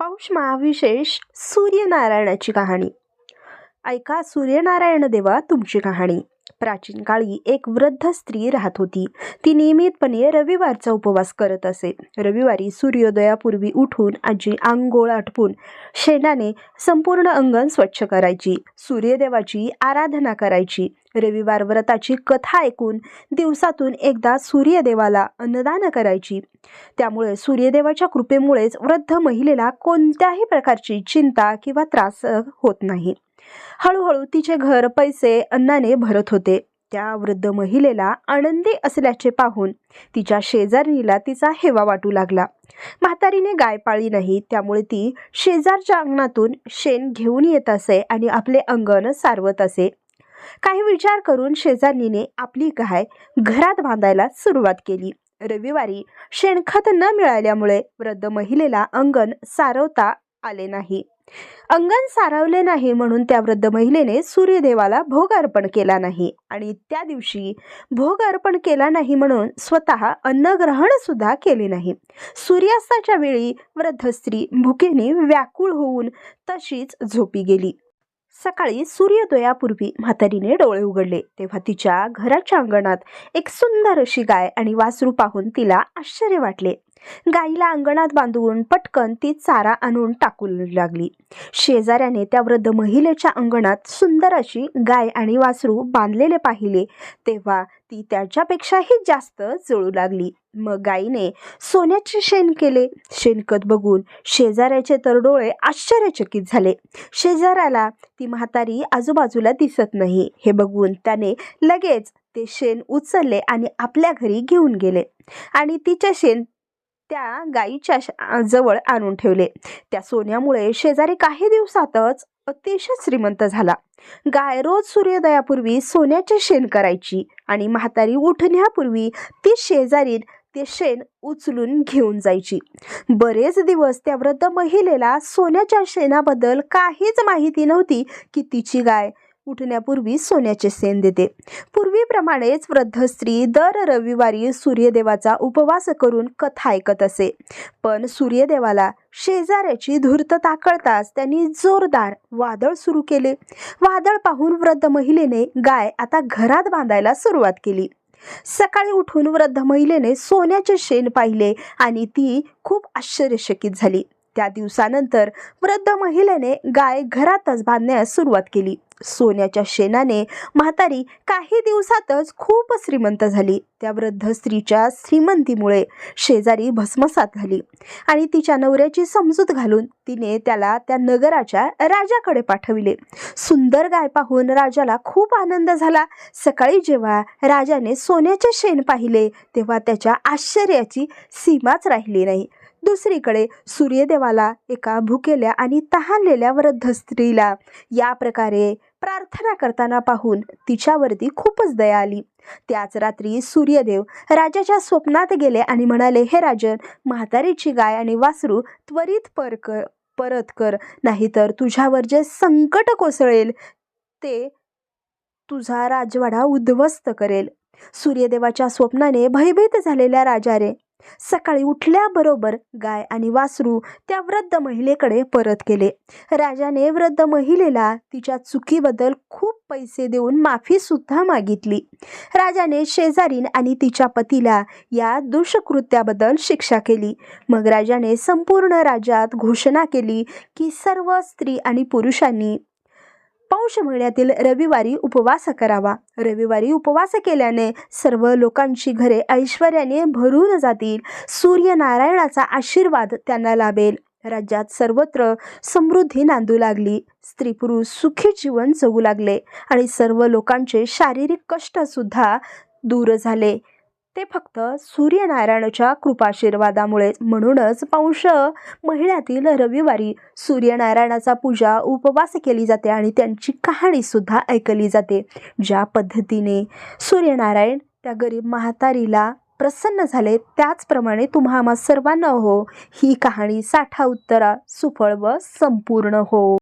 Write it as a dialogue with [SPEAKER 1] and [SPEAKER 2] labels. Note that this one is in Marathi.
[SPEAKER 1] पौष महाविशेष सूर्यनारायणाची कहाणी. ऐका सूर्यनारायण देवा तुमची कहाणी. प्राचीन काळी एक वृद्ध स्त्री राहत होती. ती नियमितपणे रविवारचा उपवास करत असे. रविवारी सूर्योदयापूर्वी उठून आजी आंघोळ आटपून शेणाने संपूर्ण अंगण स्वच्छ करायची. सूर्यदेवाची आराधना करायची. रविवार व्रताची कथा ऐकून दिवसातून एकदा सूर्यदेवाला अन्नदान करायची. त्यामुळे सूर्यदेवाच्या कृपेमुळेच वृद्ध महिलेला कोणत्याही प्रकारची चिंता किंवा त्रास होत नाही. हळूहळू तिचे घर पैसे अन्नाने भरत होते. त्या वृद्ध महिलेला आनंदी असल्याचे पाहून तिच्या शेजारीला तिचा हेवा वाटू लागला. म्हातारीने गाय पाळली नाही त्यामुळे ती शेजारच्या अंगणातून शेण घेऊन येत असे आणि आपले अंगण सारवत असे. काही विचार करून शेजारणीने आपली गाय घरात बांधायला सुरुवात केली. रविवारी शेणखत न मिळाल्यामुळे वृद्ध महिलेला अंगण सारवता आले नाही. अंगण सारवले नाही म्हणून त्या वृद्ध महिलेने सूर्यदेवाला भोग अर्पण केला नाही. आणि त्या दिवशी भोग अर्पण केला नाही म्हणून स्वतः अन्नग्रहण सुद्धा केले नाही. सूर्यास्ताच्या वेळी वृद्ध स्त्री भुकेने व्याकुळ होऊन तशीच झोपी गेली. सकाळी सूर्योदयापूर्वी म्हातारीने डोळे उघडले. तेव्हा तिच्या घराच्या अंगणात एक सुंदर अशी गाय आणि वासरू पाहून तिला आश्चर्य वाटले. गाईला अंगणात बांधून पटकन ती चारा आणून टाकू लागली. शेजाऱ्याने त्या वृद्ध महिलेच्या अंगणात सुंदर अशी गाय आणि वासरू बांधलेले पाहिले तेव्हा ती त्याच्यापेक्षाही जास्त जळू लागली. मग गाईने सोन्याचे शेण केले. शेणखत बघून शेजाऱ्याचे तर डोळे आश्चर्यचकित झाले. शेजाऱ्याला ती म्हातारी आजूबाजूला दिसत नाही. हे बघून त्याने लगेच ते शेण उचलले आणि आपल्या घरी घेऊन गेले. आणि तिचे शेण त्या गाईच्या श- जवळ आणून ठेवले. त्या सोन्यामुळे शेजारी काही दिवसातच अतिशय श्रीमंत झाला. गाय रोज सूर्योदयापूर्वी सोन्याचे शेण करायची आणि म्हातारी उठण्यापूर्वी ती शेजारी ते शेण उचलून घेऊन जायची. बरेच दिवस त्या वृद्ध महिलेला सोन्याच्या शेणाबद्दल काहीच माहिती नव्हती की तिची गाय उठण्यापूर्वी सोन्याचे शेण देते. पूर्वीप्रमाणेच वृद्ध स्त्री दर रविवारी सूर्यदेवाचा उपवास करून कथा ऐकत असे. पण सूर्यदेवाला शेजाऱ्याची धूर्तता कळताच त्यांनी जोरदार वादळ सुरू केले. वादळ पाहून वृद्ध महिलेने गाय आता घरात बांधायला सुरुवात केली. सकाळी उठून वृद्ध महिलेने सोन्याचे शेण पाहिले आणि ती खूप आश्चर्यचकित झाली. त्या दिवसानंतर वृद्ध महिलेने गाय घरातच बांधण्यास सुरुवात केली. सोन्याच्या शेणाने म्हातारी काही दिवसातच खूप श्रीमंत झाली. त्या वृद्ध स्त्रीच्या श्रीमंतीमुळे शेजारी भस्मसात झाली आणि तिच्या नवऱ्याची समजूत घालून तिने त्याला त्या नगराच्या राजाकडे पाठविले. सुंदर गाय पाहून राजाला खूप आनंद झाला. सकाळी जेव्हा राजाने सोन्याचे शेण पाहिले तेव्हा त्याच्या आश्चर्याची सीमाच राहिली नाही. दुसरीकडे सूर्यदेवाला एका भुकेल्या आणि तहानलेल्या वृद्ध स्त्रीला या प्रकारे प्रार्थना करताना पाहून तिच्यावरती खूपच दया आली. त्याच रात्री सूर्यदेव राजाच्या स्वप्नात गेले आणि म्हणाले हे राजन म्हातारीची गाय आणि वासरू त्वरित पर कर परत कर नाहीतर तुझ्यावर जे संकट कोसळेल ते तुझा राजवाडा उद्ध्वस्त करेल. सूर्यदेवाच्या स्वप्नाने भयभीत झालेल्या राजाने सकाळी उठल्याबरोबर गाय आणि वासरू त्या वृद्ध महिलेकडे परत केले राजाने वृद्ध महिलेला तिच्या चुकीबद्दल खूप पैसे देऊन माफी सुद्धा मागितली. राजाने शेजारीन आणि तिच्या पतीला या दुष्कृत्याबद्दल शिक्षा केली. मग राजाने संपूर्ण राज्यात घोषणा केली की सर्व स्त्री आणि पुरुषांनी पौष महिन्यातील रविवारी उपवास करावा. रविवारी उपवास केल्याने सर्व लोकांची घरे ऐश्वर्याने भरून जातील. सूर्यनारायणाचा आशीर्वाद त्यांना लाभेल. राज्यात सर्वत्र समृद्धी नांदू लागली. स्त्री पुरुष सुखी जीवन जगू लागले आणि सर्व लोकांचे शारीरिक कष्टसुद्धा दूर झाले. ते फक्त सूर्यनारायणाच्या कृपाशीर्वादामुळे म्हणूनच पौष महिन्यातील रविवारी सूर्यनारायणाचा पूजा उपवास केली जाते आणि त्यांची कहाणी सुद्धा ऐकली जाते. ज्या पद्धतीने सूर्यनारायण त्या गरीब म्हातारीला प्रसन्न झाले त्याचप्रमाणे तुम्हा आम्हा सर्वांना हो. ही कहाणी साठा उत्तरा सुफळ व संपूर्ण हो.